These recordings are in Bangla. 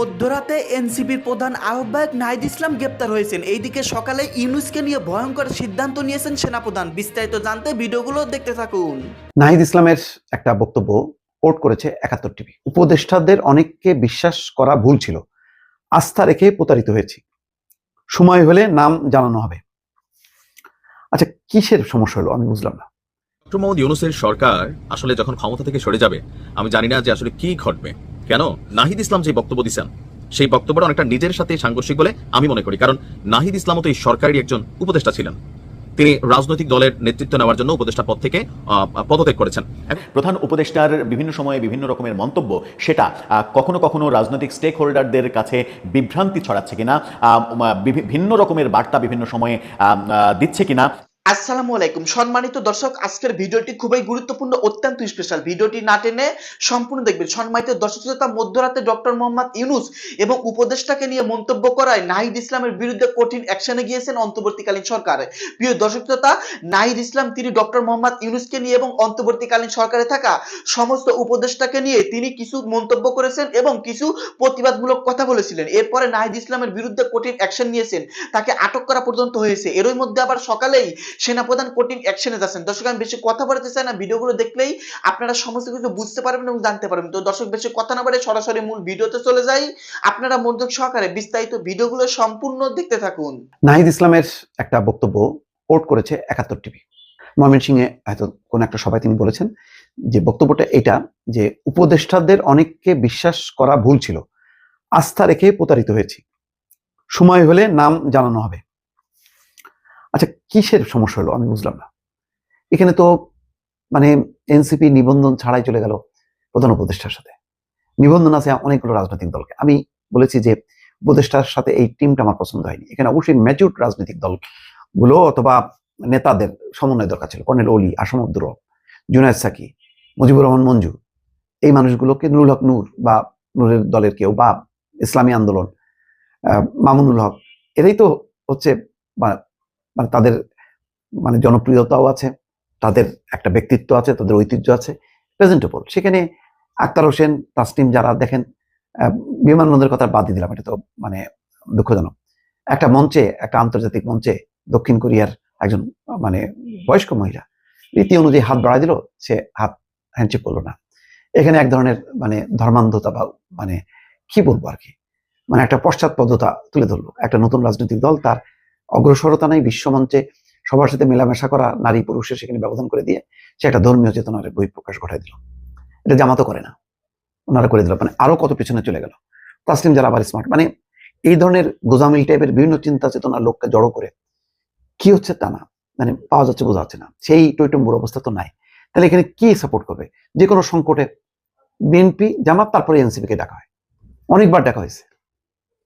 মধ্যরাতে এনসিপির প্রধান আহ্বায়ক নাহিদ ইসলাম গ্রেপ্তার হয়েছেন। এইদিকে সকালে ইউনুসকে নিয়ে ভয়ঙ্কর সিদ্ধান্ত নিয়েছেন সেনাপ্রধান। বিস্তারিত জানতে ভিডিওগুলো দেখতে থাকুন। নাহিদ ইসলামের একটা বক্তব্য কোট করেছে একাত্তর টিভি। উপদেষ্টাদের অনেককে বিশ্বাস করা ভুল ছিল। আস্থা রেখে প্রতারিত হয়েছি। সময় হলে নাম জানানো হবে। আচ্ছা কিসের সমস্যা হলো? আমি বুঝলাম না। ডক্টর মোহাম্মদ ইউনুসের সরকার আসলে যখন ক্ষমতা থেকে সরে যাবে আমি জানি না যে আসলে কি ঘটবে। কেন? নাহিদ ইসলাম যে বক্তব্য দিচ্ছেন সেই বক্তব্যটা অনেকটা নিজের সাথে সাংঘর্ষিক বলে আমি মনে করি। কারণ নাহিদ ইসলামও তো এই সরকারের একজন উপদেষ্টা ছিলেন। তিনি রাজনৈতিক দলের নেতৃত্ব নেওয়ার জন্য উপদেষ্টা পদ থেকে পদত্যাগ করেছেন। প্রধান উপদেষ্টার বিভিন্ন সময়ে বিভিন্ন রকমের মন্তব্য, সেটা কখনো কখনো রাজনৈতিক স্টেক হোল্ডারদের কাছে বিভ্রান্তি ছড়াচ্ছে কিনা ভিন্ন রকমের বার্তা বিভিন্ন সময়ে দিচ্ছে কিনা। আসসালামু আলাইকুম। সম্মানিত দর্শক, আজকের ভিডিওটি খুবই গুরুত্বপূর্ণ, অত্যন্ত স্পেশাল ভিডিওটি না টেনে সম্পূর্ণ দেখবেন। সম্মানিত দর্শক শ্রোতা, মধ্যরাতে ডক্টর মোহাম্মদ ইউনুস এবং উপদেষ্টাকে নিয়ে মন্তব্য করায় নাহিদ ইসলামের বিরুদ্ধে কঠিন অ্যাকশনে গিয়েছেন অন্তর্বর্তীকালীন সরকার। প্রিয় দর্শক শ্রোতা, নাহিদ ইসলাম, তিনি ডক্টর মোহাম্মদ ইউনুসকে নিয়ে এবং অন্তর্বর্তীকালীন সরকারে থাকা সমস্ত উপদেষ্টাকে নিয়ে তিনি কিছু মন্তব্য করেছেন এবং কিছু প্রতিবাদমূলক কথা বলেছিলেন। এরপরে নাহিদ ইসলামের বিরুদ্ধে কঠিন অ্যাকশন নিয়েছেন। তাকে আটক করা পর্যন্ত হয়েছে। এরই মধ্যে আবার সকালেই সেনাপ্রধান কঠিন অ্যাকশনে যাচ্ছেন। দর্শক, আমি বেশি কথা বলতে চাই না। ভিডিওগুলো দেখলেই আপনারা সমস্ত কিছু বুঝতে পারবেন এবং জানতে পারবেন। তো দর্শক, বেশি কথা না বলে সরাসরি মূল ভিডিওতে চলে যাই। আপনারা মনোযোগ সহকারে বিস্তারিত ভিডিওগুলো সম্পূর্ণ দেখতে থাকুন। নাহিদ ইসলামের একটা বক্তব্য পোর্ট করেছে একাত্তর টিভি ময়মনসিংহে হয়তো কোন একটা সবাই তিনি বলেছেন যে বক্তব্যটা এটা যে উপদেষ্টাদের অনেককে বিশ্বাস করা ভুল ছিল। আস্থা রেখে প্রতারিত হয়েছি। সময় হলে নাম জানানো হবে। আচ্ছা কিসের সমস্যা হলো? আমি বুঝলাম না। এখানে তো মানে এনসিপি নিবন্ধন ছাড়াই চলে গেল প্রধান উপদেষ্টার সাথে। নিবন্ধন আছে অনেকগুলো রাজনৈতিক দলকে। আমি বলেছি যে, উপদেষ্টার সাথে এই টিমটা আমার পছন্দ হয়নি। এখানে অবশ্যই ম্যাচিউর রাজনৈতিক দলগুলো অথবা নেতাদের সমন্বয় দরকার ছিল। কর্নেল অলি আসম আব্দুর জুনায়দ সাকি, মুজিবুর রহমান মঞ্জু। এই মানুষগুলোকে নুরুল হক নূর বা নূরের দলের কেউ বা ইসলামী আন্দোলন মামুনুল হক, এরাই তো হচ্ছে মানে তাদের মানে জনপ্রিয়তাও আছে, তাদের একটা ব্যক্তিত্ব আছে, তাদের ঐতিহ্য আছে প্রেজেন্টেবল সেখানে আক্তার হোসেন, তাসনিম যারা দেখেন বিমানবন্দরের কথা বাদ দিলাম, এটা তো মানে দুঃখজনক। একটা মঞ্চে, একটা আন্তর্জাতিক মঞ্চে দক্ষিণ কোরিয়ার একজন মানে বয়স্ক মহিলা, রীতি অনুযায়ী হাত বাড়াই দিল, সে হাত হ্যান্ডশেক করল না। এখানে এক ধরনের মানে ধর্মান্ধতা বা মানে কি বলব আর কি? মানে একটা পশ্চাৎপদতা তুলে ধরলো। একটা নতুন রাজনৈতিক দল তার অগ্রসরতা নাই, বিশ্বমঞ্চে সবার সাথে মেলামেশা করা নারী পুরুষের সেখানে ব্যবধান করে দিয়ে সে একটা ধর্মীয় চেতনার বই প্রকাশ ঘটাই দিল। এটা জামাতো করে না। ওনারা করে দিল। মানে আরও কত পিছনে চলে গেল। তাসলিম যারা আবার স্মার্ট মানে এই ধরনের গোজামিল টাইপের বিভিন্ন চিন্তা চেতনার লোককে জড়ো করে কি হচ্ছে তা না। মানে পাওয়া যাচ্ছে, বোঝা যাচ্ছে না। সেই টৈটম্বুর অবস্থা তো নাই। তাহলে এখানে কি সাপোর্ট করবে? যে কোনো সংকটে বিএনপি জামাত, তারপরে এনসিপি কে ডাকা হয়। অনেকবার ডাকা হয়েছে।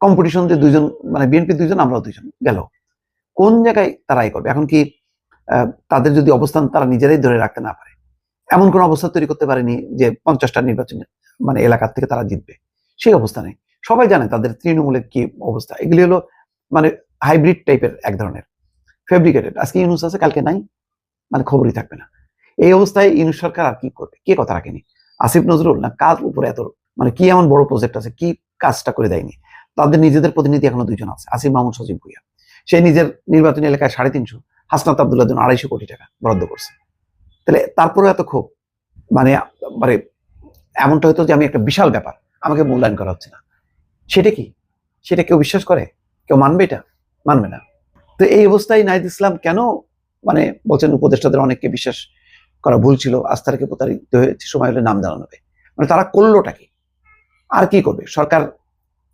কম্পিটিশন যে দুইজন মানে বিএনপি দুইজন, আমরাও দুইজন গেল। কোন জায়গায় তারা করবে? এখন কি তাদের যদি অবস্থান তারা নিজেরাই ধরে রাখতে না পারে, এমন কোন অবস্থা তৈরি করতে পারেনি যে পঞ্চাশটা নির্বাচন মানে এলাকার থেকে তারা জিতবে। সেই অবস্থা নেই। সবাই জানে তাদের তৃণমূলের কি অবস্থা। এগুলি হলো মানে হাইব্রিড টাইপের এক ধরনের, ফেব্রিকেটেড। আজকে ইউনুস আছে, কালকে নাই মানে খবরই থাকবে না। এই অবস্থায় ইউনুস সরকার আর কি করবে? কে কথা রাখেনি? আসিফ নজরুল না কার উপরে এত মানে কি এমন বড় প্রজেক্ট আছে? কি কাজটা করে দেয়নি? তাদের নিজেদের প্রতিনিধি এখনও দুইজন আছে, আসিফ মাহমুদ সজিব ভুইয়া। সে নিজের নির্বাচনী এলাকায় সাড়ে তিনশো, হাসনাত আবদুল্লাহ জন্য আড়াইশো কোটি টাকা বরাদ্দ করছে। তাহলে তারপরেও এত ক্ষোভ? মানে মানে এমনটা হয়তো যে আমি একটা বিশাল ব্যাপার, আমাকে মূল্যায়ন করা হচ্ছে না। সেটা কি? সেটা কেউ বিশ্বাস করে? কেউ মানবে এটা? মানবে না। তো এই অবস্থায় নাহিদ ইসলাম কেন মানে বলছেন উপদেষ্টাদের অনেককে বিশ্বাস করা ভুল ছিল আস্থারকে প্রতারিত হয়েছে সময় হলে নাম জানানো হবে। মানে তারা করলোটা কি? আর কি করবে? সরকার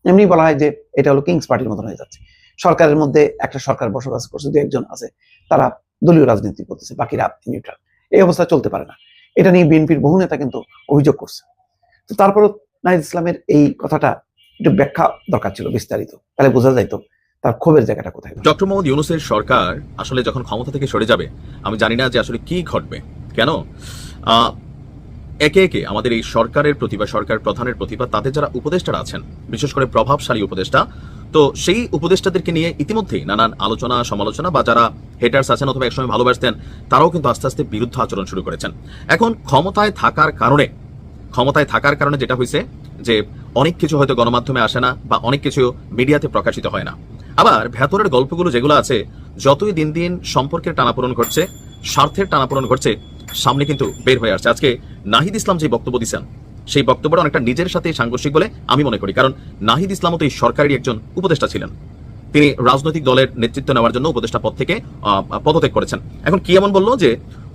এমনি বলা হয় যে এটা হলো কিংস পার্টির মতন হয়ে যাচ্ছে। সরকারের মধ্যে একটা সরকার বসবাস করছে, দু একজন আছে, তারা দলীয় রাজনীতি করতেছে, বাকিরা নিউট্রাল এই অবস্থা চলতে পারে না। এটা নিয়ে বিএনপির বহু নেতা কিন্তু অভিযোগ করছে। তো তারপরও নাহিদ ইসলামের এই কথাটা একটু ব্যাখ্যা দরকার ছিল বিস্তারিত। তাহলে বোঝা যাইতো তার ক্ষোভের জায়গাটা কোথায়। ডক্টর মোহাম্মদ ইউনুসের সরকার আসলে যখন ক্ষমতা থেকে সরে যাবে, আমি জানি না যে আসলে কি ঘটবে। কেন? একে একে আমাদের এই সরকারের প্রতি বা সরকার প্রধানের প্রতি বা তাদের যারা উপদেষ্টারা আছেন, বিশেষ করে প্রভাবশালী উপদেষ্টা তো সেই উপদেষ্টাদেরকে নিয়ে ইতিমধ্যেই নানান আলোচনা, সমালোচনা বা যারা হেটার্স আছেন অথবা একসময় ভালোবাসতেন, তারাও কিন্তু আস্তে আস্তে বিরুদ্ধ আচরণ শুরু করেছেন। এখন ক্ষমতায় থাকার কারণে, ক্ষমতায় থাকার কারণে যেটা হয়েছে যে অনেক কিছু হয়তো গণমাধ্যমে আসে না বা অনেক কিছু মিডিয়াতে প্রকাশিত হয় না। আবার ভেতরের গল্পগুলো যেগুলো আছে, যতই দিন দিন সম্পর্কের টানাপূরণ ঘটছে, স্বার্থের টানাপূরণ ঘটছে, সামনে কিন্তু বের হয়ে আসছে। আজকে নাহিদ ইসলাম যে বক্তব্য দিচ্ছেন সেই বক্তব্যটা অনেকটা নিজের সাথে সাংঘর্ষিক বলে আমি মনে করি। কারণ নাহিদ ইসলামও তো এই সরকারের একজন উপদেষ্টা ছিলেন। তিনি রাজনৈতিক দলের নেতৃত্ব নেওয়ার জন্য উপদেষ্টা পদ থেকে পদত্যাগ করেছেন। এখন কি এমন বলল যে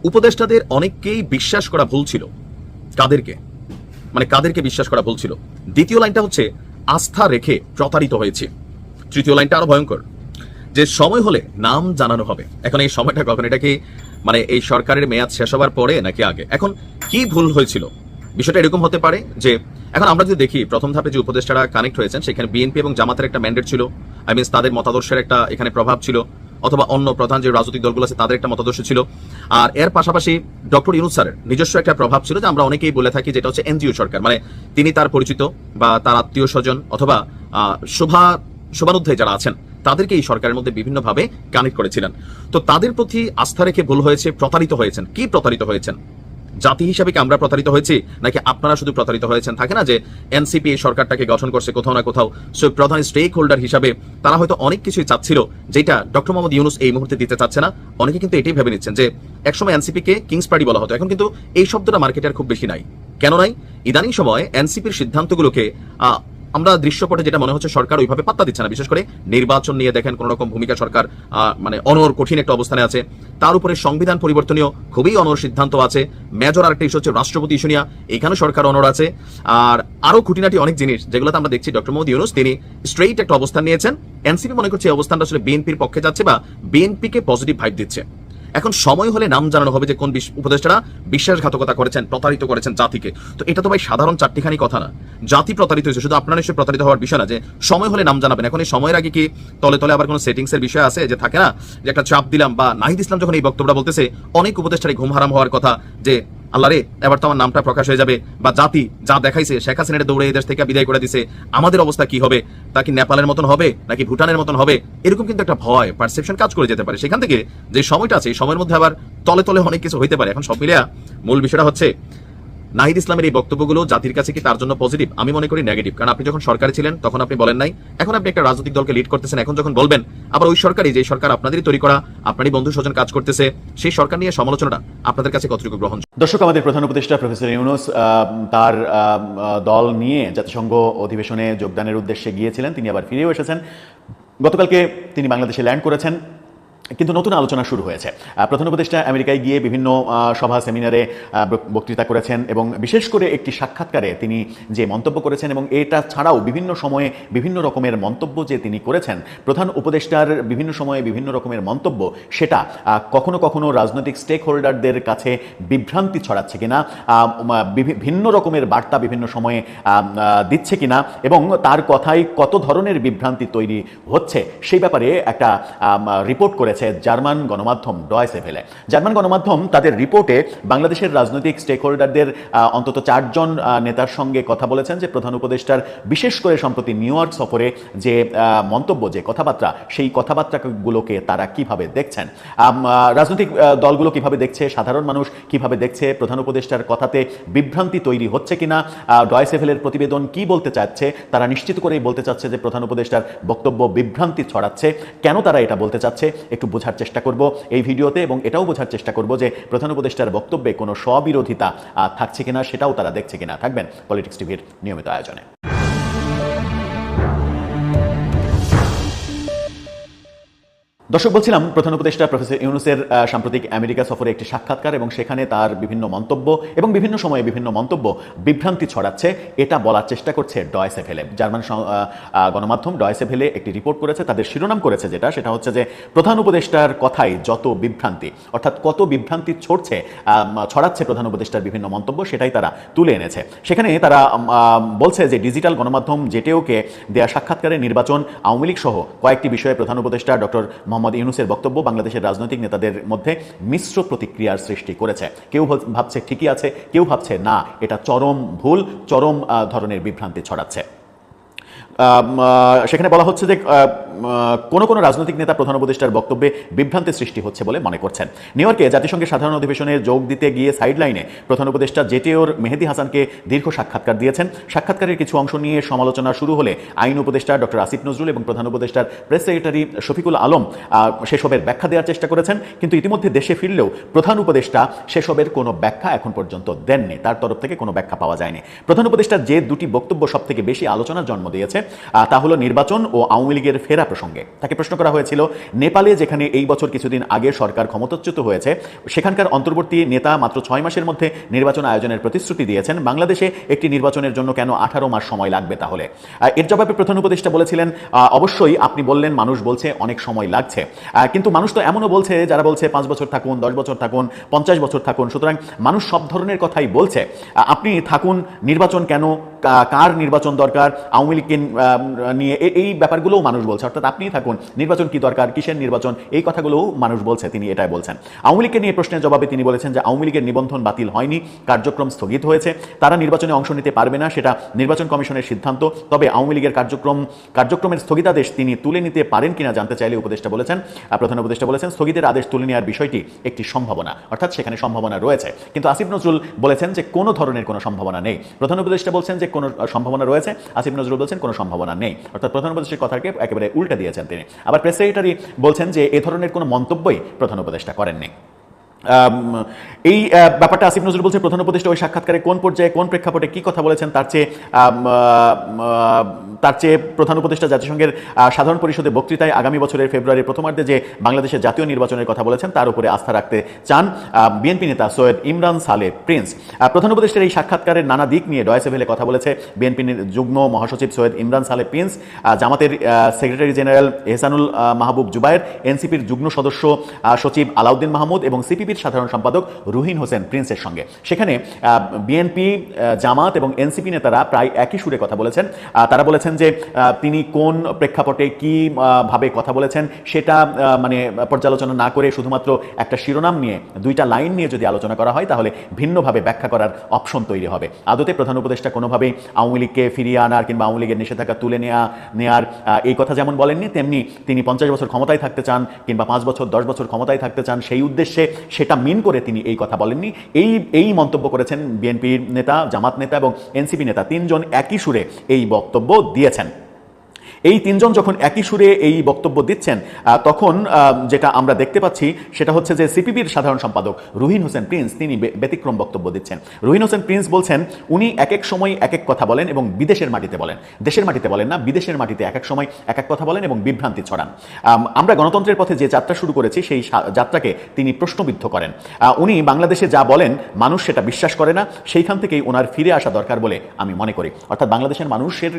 উপদেষ্টাদের অনেককেই বিশ্বাস করা ভুল ছিল। কাদেরকে? মানে কাদেরকে বিশ্বাস করা ভুল ছিল? দ্বিতীয় লাইনটা হচ্ছে, আস্থা রেখে প্রতারিত হয়েছে। তৃতীয় লাইনটা আরও ভয়ঙ্কর, যে সময় হলে নাম জানানো হবে। এখন এই সময়টা কখন? এটা কি মানে এই সরকারের মেয়াদ শেষ হবার পরে নাকি আগে? এখন কি ভুল হয়েছিল? বিষয়টা এরকম হতে পারে যে, এখন আমরা যদি দেখি, প্রথম ধাপে যে উপদেষ্টারা কানেক্ট হয়েছেন, সেখানে বিএনপি এবং জামাতের একটা ম্যান্ডেট ছিল। আই মিনস তাদের মতাদর্শের একটা এখানে প্রভাব ছিল। অথবা অন্য প্রধান যে রাজনৈতিক দলগুলো আছে, তাদের একটা মতাদর্শ ছিল। আর এর পাশাপাশি ডক্টর ইউনুস স্যারের নিজস্ব একটা প্রভাব ছিল যে আমরা অনেকেই বলে থাকি যেটা হচ্ছে এনজিও সরকার। মানে তিনি তার পরিচিত বা তার আত্মীয় স্বজন অথবা শোভা, শোভানুধ্যায়ী যারা আছেন, তাদেরকে এই সরকারের মধ্যে বিভিন্নভাবে কানেক্ট করেছিলেন। তো তাদের প্রতি আস্থা রেখে ভুল হয়েছে, প্রতারিত হয়েছেন। কি প্রতারিত হয়েছেন? জাতি হিসাবে কি আমরা প্রতারিত হয়েছি? নাকি আপনারা শুধু প্রতারিত হয়েছেন? থাকে না যে এনসিপি এই সরকারটাকে গঠন করছে কোথাও না কোথাও। সো প্রধান স্টেক হোল্ডার হিসাবে তারা হয়তো অনেক কিছুই চাচ্ছিল, যেটা ডক্টর মোহাম্মদ ইউনুস এই মুহূর্তে দিতে চাচ্ছে না। অনেকে কিন্তু এটাই ভেবে নিচ্ছেন যে একসময় এনসিপি কে কিংস পার্টি বলা হতো। এখন কিন্তু এই শব্দটা মার্কেটের খুব বেশি নাই। কেন নাই? ইদানিং সময় এনসিপির সিদ্ধান্তগুলোকে আমরা দৃশ্যপটে যেটা মনে হচ্ছে সরকার ওইভাবে পাত্তা দিচ্ছে না। বিশেষ করে নির্বাচন নিয়ে দেখেন কোন রকম ভূমিকা সরকার মানে অনর কঠিন একটা অবস্থানে আছে। তার উপরে সংবিধান পরিবর্তনীয় খুবই অনর সিদ্ধান্ত আছে। মেজর আরেকটা ইস্যু হচ্ছে রাষ্ট্রপতি ইস্যু নিয়ে এখানে সরকার অনর আছে। আর আরও খুঁটিনাটি অনেক জিনিস, যেগুলোতে আমরা দেখছি ডক্টর মোহাম্মদ ইউনুস, তিনি স্ট্রেইট একটা অবস্থান নিয়েছেন। এনসিপি মনে করছে এই অবস্থানটা আসলে বিএনপির পক্ষে যাচ্ছে বা বিএনপিকে পজিটিভ ভাইব দিচ্ছে। এখন সময় হলে নাম জানানো হবে যে কোন উপদেষ্টারা বিশ্বাসঘাতকতা করেছেন, প্রতারিত করেছেন জাতিকে। তো এটা তো ভাই সাধারণ চারটিখানি কথা না। জাতি প্রতারিত হয়েছে, শুধু আপনার নিশ্চয়ই প্রতারিত হওয়ার বিষয় না যে সময় হলে নাম জানাবেন। এখন এই সময়ের আগে কি তলে তলে আবার কোনো সেটিংস এর বিষয় আছে যে থাকে না? যে একটা চাপ দিলাম বা নাহিদ ইসলাম যখন এই বক্তব্যটা বলতেছে, অনেক উপদেষ্টারই ঘুম হারাম হওয়ার কথা যে আল্লাহ রে, এবার তো আমার নামটা প্রকাশ হয়ে যাবে। বা জাতি যা দেখাইছে, শেখ হাসিনাটা দৌড়ে দেশ থেকে বিদায় করে দিছে। আমাদের অবস্থা কি হবে? তা কি নেপালের মতন হবে? নাকি ভুটানের মতন হবে? এরকম কিন্তু একটা ভয় পারসেপশন কাজ করে যেতে পারে। সেখান থেকে যে সময়টা আছে সময়ের মধ্যে আবার তলে তলে অনেক কিছু হইতে পারে। এখন সব মিলিয়া মূল বিষয়টা হচ্ছে নাহিদ ইসলামের এই বক্তব্যগুলো জাতির কাছে কি তার জন্য পজিটিভ আমি মনে করি নেগেটিভ কারণ আপনি যখন সরকারে ছিলেন, তখন আপনি বলেন নাই। এখন আপনি একটা রাজনৈতিক দলকে লিড করতেছেন, এখন যখন বলবেন, আবার ওই সরকারই যে সরকার আপনাদেরই তৈরি করা, আপনারই বন্ধু স্বজন কাজ করতেছে, সেই সরকার নিয়ে সমালোচনাটা আপনাদের কাছে কতটুকু গ্রহণ দর্শক, আমাদের প্রধান উপদেষ্টা প্রফেসর ইউনুস তার দল নিয়ে জাতিসংঘ অধিবেশনে যোগদানের উদ্দেশ্যে গিয়েছিলেন। তিনি আবার ফিরেও এসেছেন। গতকালকে তিনি বাংলাদেশে ল্যান্ড করেছেন। কিন্তু নতুন আলোচনা শুরু হয়েছে। প্রধান উপদেষ্টা আমেরিকায় গিয়ে বিভিন্ন সভা, সেমিনারে বক্তৃতা করেছেন এবং বিশেষ করে একটি সাক্ষাৎকারে তিনি যে মন্তব্য করেছেন এবং এটা ছাড়াও বিভিন্ন সময়ে বিভিন্ন রকমের মন্তব্য যে তিনি করেছেন, প্রধান উপদেষ্টার বিভিন্ন সময়ে বিভিন্ন রকমের মন্তব্য, সেটা কখনো কখনো রাজনৈতিক স্টেক হোল্ডারদের কাছে বিভ্রান্তি ছড়াচ্ছে কিনা ভিন্ন রকমের বার্তা বিভিন্ন সময়ে দিচ্ছে কিনা এবং তার কথাই কত ধরনের বিভ্রান্তি তৈরি হচ্ছে, সেই ব্যাপারে একটা রিপোর্ট করেছে জার্মান গণমাধ্যম ডয়েসে ভেলে জার্মান গণমাধ্যম তাদের রিপোর্টে বাংলাদেশের রাজনৈতিক স্টেক হোল্ডারদের অন্তত চারজন নেতার সঙ্গে কথা বলেছেন যে প্রধান উপদেষ্টার বিশেষ করে সম্প্রতি নিউ ইয়র্ক সফরে যে মন্তব্য, যে কথাবার্তা, সেই কথাবার্তাগুলোকে তারা কীভাবে দেখছেন? রাজনৈতিক দলগুলো কীভাবে দেখছে? সাধারণ মানুষ কীভাবে দেখছে? প্রধান উপদেষ্টার কথাতে বিভ্রান্তি তৈরি হচ্ছে কিনা? ডয়সেভেলের প্রতিবেদন কি বলতে চাচ্ছে? তারা নিশ্চিত করেই বলতে চাচ্ছে যে প্রধান উপদেষ্টার বক্তব্য বিভ্রান্তি ছড়াচ্ছে। কেন তারা এটা বলতে চাচ্ছে? একটু বোঝার চেষ্টা করব এই ভিডিওতে এবং এটাও বোঝার চেষ্টা করব যে প্রধান উপদেষ্টার বক্তব্যে কোনো স্ববিরোধিতা থাকছে কিনা সেটাও তারা দেখছে কিনা। থাকবেন পলিটিক্স টিভির নিয়মিত আয়োজনে। দর্শক, বলছিলাম, প্রধান উপদেষ্টা প্রফেসর ইউনুসের সাম্প্রতিক আমেরিকা সফরে একটি সাক্ষাৎকার এবং সেখানে তার বিভিন্ন মন্তব্য এবং বিভিন্ন সময়ে বিভিন্ন মন্তব্য বিভ্রান্তি ছড়াচ্ছে। এটা বলার চেষ্টা করছে ডয়েসে ভেলে জার্মান গণমাধ্যম ডয়েসে ভেলে একটি রিপোর্ট করেছে। তাদের শিরোনাম করেছে যেটা, সেটা হচ্ছে যে প্রধান উপদেষ্টার কথাই যত বিভ্রান্তি, অর্থাৎ কত বিভ্রান্তি ছড়ছে ছড়াচ্ছে প্রধান উপদেষ্টার বিভিন্ন মন্তব্য, সেটাই তারা তুলে এনেছে। সেখানে তারা বলছে যে ডিজিটাল গণমাধ্যম জেটেওকে দেয়া সাক্ষাৎকারে নির্বাচন, আওয়ামী লীগ সহ কয়েকটি বিষয়ে প্রধান উপদেষ্টা ডক্টর মোহাম্মদ ইউনুসের বক্তব্য বাংলাদেশের রাজনৈতিক নেতাদের মধ্যে মিশ্র প্রতিক্রিয়ার সৃষ্টি করেছে। কেউ ভাবছে ঠিকই আছে, কেউ ভাবছে না। এটা চরম ভুল, চরম ধরনের বিভ্রান্তি ছড়াচ্ছে। সেখানে বলা হচ্ছে যে কোনো কোনো রাজনৈতিক নেতা প্রধান উপদেষ্টার বক্তব্যে বিভ্রান্তির সৃষ্টি হচ্ছে বলে মনে করছেন। নিউ ইয়র্কে জাতিসংঘের সাধারণ অধিবেশনে যোগ দিতে গিয়ে সাইডলাইনে প্রধান উপদেষ্টা জেটিওর মেহেদি হাসানকে দীর্ঘ সাক্ষাৎকার দিয়েছেন। সাক্ষাৎকারের কিছু অংশ নিয়ে সমালোচনা শুরু হলে আইন উপদেষ্টা ডক্টর আসিফ নজরুল এবং প্রধান উপদেষ্টার প্রেস সেক্রেটারি শফিকুল আলম সেসবের ব্যাখ্যা দেওয়ার চেষ্টা করেছেন। কিন্তু ইতিমধ্যে দেশে ফিরলেও প্রধান উপদেষ্টা সেসবের কোনো ব্যাখ্যা এখন পর্যন্ত দেননি। তার তরফ থেকে কোনো ব্যাখ্যা পাওয়া যায়নি। প্রধান উপদেষ্টা যে দুটি বক্তব্য সব থেকে বেশি আলোচনার জন্ম দিয়েছে তা হলো নির্বাচন ও আওয়ামী লীগের ফেরা প্রসঙ্গে। তাকে প্রশ্ন করা হয়েছিল, নেপালে যেখানে এই বছর কিছুদিন আগে সরকার ক্ষমতাচ্যুত হয়েছে, সেখানকার অন্তর্বর্তী নেতা মাত্র ছয় মাসের মধ্যে নির্বাচন আয়োজনের প্রতিশ্রুতি দিয়েছেন। বাংলাদেশে একটি নির্বাচনের জন্য কেন আঠারো মাস সময় লাগবে তাহলে? এর জবাবে প্রধান উপদেষ্টা বলেছিলেন অবশ্যই আপনি বললেন মানুষ বলছে অনেক সময় লাগছে। কিন্তু মানুষ তো এমনও বলছে, যারা বলছে পাঁচ বছর থাকুন, দশ বছর থাকুন, পঞ্চাশ বছর থাকুন, সুতরাং মানুষ সব ধরনের কথাই বলছে। আপনি থাকুন, নির্বাচন কেন কার নির্বাচন দরকার, আওয়ামী লীগকে নিয়ে এই ব্যাপারগুলোও মানুষ বলছে। অর্থাৎ আপনি থাকুন, নির্বাচন কি দরকার, কিসের নির্বাচন, এই কথাগুলোও মানুষ বলছে, তিনি এটাই বলছেন। আওয়ামী লীগকে নিয়ে প্রশ্নের জবাবে তিনি বলেছেন যে আওয়ামী লীগের নিবন্ধন বাতিল হয়নি, কার্যক্রম স্থগিত হয়েছে, তারা নির্বাচনে অংশ নিতে পারবে না, সেটা নির্বাচন কমিশনের সিদ্ধান্ত, তবে আওয়ামী লীগের কার্যক্রম, কার্যক্রমের স্থগিতাদেশ তিনি তুলে নিতে পারেন কিনা জানতে চাইলে উপদেষ্টা বলেছেন প্রধান উপদেষ্টা বলেছেন, স্থগিতের আদেশ তুলে নেওয়ার বিষয়টি একটি সম্ভাবনা, অর্থাৎ সেখানে সম্ভাবনা রয়েছে। কিন্তু আসিফ নজরুল বলেছেন যে কোনো ধরনের কোনো সম্ভাবনা নেই। প্রধান উপদেষ্টা বলছেন যে কোনো সম্ভাবনা রয়েছে? আসিফ নজরুল বলছেন, কোনো সম্ভাবনা নেই। অর্থাৎ প্রধান উপদেষ্টার কথাকে একেবারে উল্টে দিয়েছেন তিনি। আবার প্রেস সেক্রেটারি বলছেন যে, এ ধরনের কোনো মন্তব্যই প্রধান উপদেষ্টা করেননি। এই ব্যাপারটা আসিফ নজরুল বলছে, প্রধান উপদেষ্টা ওই সাক্ষাৎকারে কোন পর্যায়ে, কোন প্রেক্ষাপটে কি কথা বলেছেন, তার চেয়ে তার চেয়ে প্রধান উপদেষ্টা জাতিসংঘের সাধারণ পরিষদে বক্তৃতায় আগামী বছরের ফেব্রুয়ারির প্রথমার্ধে যে বাংলাদেশের জাতীয় নির্বাচনের কথা বলেছেন, তার উপরে আস্থা রাখতে চান বিএনপি নেতা সৈয়দ ইমরান সালে প্রিন্স। প্রধান উপদেষ্টার এই সাক্ষাৎকারের নানা দিক নিয়ে ডয়েসেভেলে কথা বলেছে বিএনপি যুগ্ম মহাসচিব সৈয়দ ইমরান সালে প্রিন্স জামাতের সেক্রেটারি জেনারেল এহসানুল মাহবুব জুবায়ের, এনসিপির যুগ্ম সদস্য সচিব আলাউদ্দিন মাহমুদ এবং সিপিপির সাধারণ সম্পাদক রুহিন হোসেন প্রিন্সের সঙ্গে। সেখানে বিএনপি জামাত এবং এনসিপি নেতারা প্রায় একই সুরে কথা বলেছেন। তারা বলেছেন যে তিনি কোন প্রেক্ষাপটে কি ভাবে কথা বলেছেন সেটা মানে পর্যালোচনা না করে শুধুমাত্র একটা শিরোনাম নিয়ে দুইটা লাইন নিয়ে যদি আলোচনা করা হয় তাহলে ভিন্নভাবে ব্যাখ্যা করার অপশন তৈরি হবে। আদতে প্রধান উপদেষ্টা কোনোভাবেই আওয়ামী লীগকে ফিরিয়ে আনার কিংবা আওয়ামী লীগের নিষেধাজ্ঞা তুলে নেওয়া আহ, এই কথা যেমন বলেননি তেমনি তিনি পঞ্চাশ বছর ক্ষমতায় থাকতে চান কিংবা পাঁচ বছর দশ বছর ক্ষমতায় থাকতে চান সেই উদ্দেশ্যে সেটা মিন করে তিনি এই কথা বলেননি। এই এই মন্তব্য করেছেন বিএনপির নেতা, জামাত নেতা এবং এনসিপি নেতা। তিনজন একই সুরে এই বক্তব্য দিয়েছেন। এই তিনজন যখন একই সুরে এই বক্তব্য দিচ্ছেন তখন যেটা আমরা দেখতে পাচ্ছি সেটা হচ্ছে যে সিপিবির সাধারণ সম্পাদক রুহিন হোসেন প্রিন্স তিনি ব্যতিক্রম বক্তব্য দিচ্ছেন। রুহিন হোসেন প্রিন্স বলছেন উনি এক এক সময় এক এক কথা বলেন এবং বিদেশের মাটিতে বলেন। দেশের মাটিতে বলেন না বিদেশের মাটিতে এক এক সময় এক এক কথা বলেন এবং বিভ্রান্তি ছড়ান। আম, আমরা গণতন্ত্রের পথে যে যাত্রা শুরু করেছি সেই যাত্রাকে তিনি প্রশ্নবিদ্ধ করেন। উনি বাংলাদেশে যা বলেন মানুষ সেটা বিশ্বাস করে না সেইখান থেকেই ওনার ফিরে আসা দরকার বলে আমি মনে করি। অর্থাৎ বাংলাদেশের মানুষের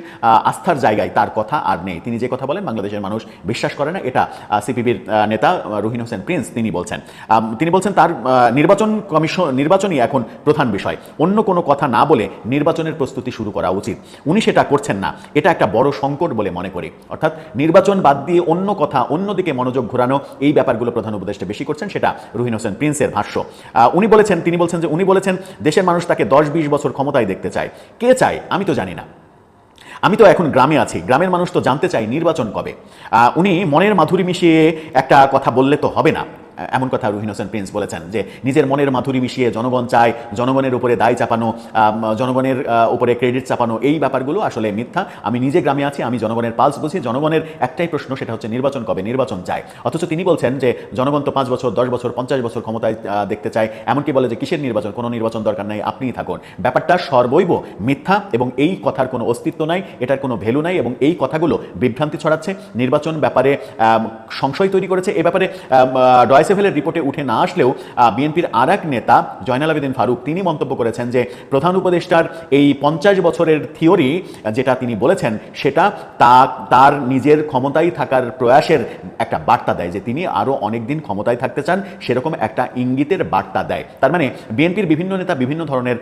আস্থার জায়গায় তার কথা আর নেই। তিনি যে কথা বলেন, বাংলাদেশের মানুষ বিশ্বাস করে না, এটা সিপিবির নেতা রুহিন হোসেন প্রিন্স তিনি বলছেন। তিনি বলছেন তার নির্বাচন কমিশন, নির্বাচনই এখন প্রধান বিষয়। অন্য কোনো কথা না বলে নির্বাচনের প্রস্তুতি শুরু করা উচিত। উনি সেটা করছেন না। এটা একটা বড় সংকট বলে মনে করি। অর্থাৎ নির্বাচন বাদ দিয়ে অন্য কথা, অন্যদিকে মনোযোগ ঘোরানো, এই ব্যাপারগুলো প্রধান উপদেষ্টা বেশি করছেন, সেটা রুহিন হোসেন প্রিন্সের ভাষ্য। উনি বলেছেন, তিনি বলছেন যে উনি বলেছেন, দেশের মানুষ তাকে দশ বিশ বছর ক্ষমতায় দেখতে চায়। কে চায়? আমি তো জানি না। আমি তো এখন গ্রামে আছি। গ্রামের মানুষ তো জানতে চাই নির্বাচন কবে। উনি মনের মাধুরী মিশিয়ে একটা কথা বললে তো হবে না। এমন কথা রুহিন হোসেন প্রিন্স বলেছেন যে, নিজের মনের মাধুরী মিশিয়ে জনগণ চায়, জনগণের উপরে দায় চাপানো জনগণের উপরে ক্রেডিট চাপানো, এই ব্যাপারগুলো আসলে মিথ্যা। আমি নিজে গ্রামে আছি, আমি জনগণের পালস বুঝি, জনগণের একটাই প্রশ্ন সেটা হচ্ছে নির্বাচন কবে? নির্বাচন চায়। অথচ তিনি বলছেন যে, জনগণ তো পাঁচ বছর, দশ বছর, পঞ্চাশ বছর ক্ষমতায় দেখতে চায়, এমনকি বলে যে, কিসের নির্বাচন? কোনো নির্বাচন দরকার নাই, আপনিই থাকুন। ব্যাপারটা সর্বৈব মিথ্যা এবং এই কথার কোনো অস্তিত্ব নাই, এটার কোনো ভ্যালু নাই এবং এই কথাগুলো বিভ্রান্তি ছড়াচ্ছে। নির্বাচন ব্যাপারে সংশয় তৈরি করেছে। এ ব্যাপারে ডয়েসেভেলের রিপোর্টে উঠে না আসলেও বিএনপির আর নেতা, জয়নাল আবেদিন ফারুক, তিনি মন্তব্য করেছেন যে প্রধান উপদেষ্টার এই পঞ্চাশ বছরের থিওরি যেটা তিনি বলেছেন, সেটা তা, তার নিজের ক্ষমতায় থাকার প্রয়াসের একটা বার্তা দেয় যে তিনি আরও অনেক দিন ক্ষমতায় থাকতে চান, সেরকম একটা ইঙ্গিতের বার্তা দেয়। তার মানে বিএনপির বিভিন্ন নেতা বিভিন্ন ধরনের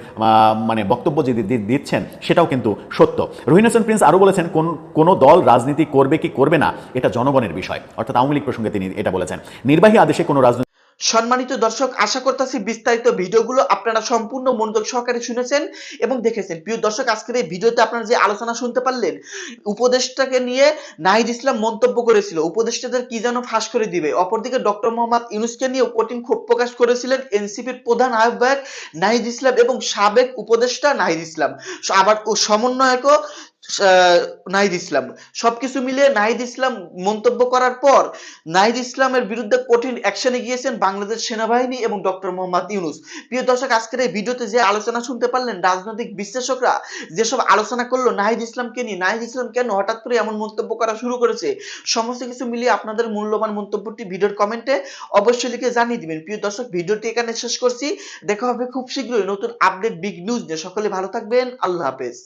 মানে বক্তব্য যে দিচ্ছেন, সেটাও কিন্তু সত্য। রোহিন হোসেন প্রিন্স আরও বলেছেন, কোন, কোনো দল রাজনীতি করবে কি করবে না, এটা জনগণের বিষয়। অর্থাৎ আওয়ামী লীগ প্রসঙ্গে তিনি এটা বলেছেন। নির্বাহী আদেশে কোনো রাজনৈতিক সম্মানিত দর্শক, আশা করতেছি বিস্তারিত ভিডিওগুলো আপনারা সম্পূর্ণ মনোযোগ সহকারে শুনেছেন এবং দেখেছেন। প্রিয় দর্শক, আজকের এই ভিডিওতে আপনারা যে আলোচনা শুনতে পারলেন, উপদেষ্টাকে নিয়ে নাহিদ ইসলাম মন্তব্য করেছিল। উপদেষ্টাদের কি যেন ফাঁস করে দিবে। অপরদিকে ডক্টর মোহাম্মদ ইউনুসকে নিয়ে কঠিন ক্ষোভ প্রকাশ করেছিলেন এনসিপির প্রধান আহ্বায়ক নাহিদ ইসলাম এবং সাবেক উপদেষ্টা নাহিদ ইসলাম। আবার সমন্বয়কও নাহিদ ইসলাম। সবকিছু মিলিয়ে নাহিদ ইসলাম মন্তব্য করার পর নাহিদ ইসলামের বিরুদ্ধে কঠিন অ্যাকশনে গিয়েছেন বাংলাদেশ সেনাবাহিনী এবং ডক্টর মোহাম্মদ ইউনুস। প্রিয় দর্শক, আজকের এই ভিডিওতে যে আলোচনা শুনতে পারলেন, রাজনৈতিক বিশ্লেষকরা যেসব আলোচনা করল নাহিদ ইসলামকে নিয়ে, নাহিদ ইসলাম কেন হঠাৎ করে এমন মন্তব্য করা শুরু করেছে, সমস্ত কিছু মিলিয়ে আপনাদের মূল্যবান মন্তব্যটি ভিডিওর কমেন্টে অবশ্যই লিখে জানিয়ে দিবেন। প্রিয় দর্শক, ভিডিওটি এখানে শেষ করছি। দেখা হবে খুব শীঘ্রই নতুন আপডেট বিগ নিউজ নিয়ে। সকলে ভালো থাকবেন। আল্লাহ হাফেজ।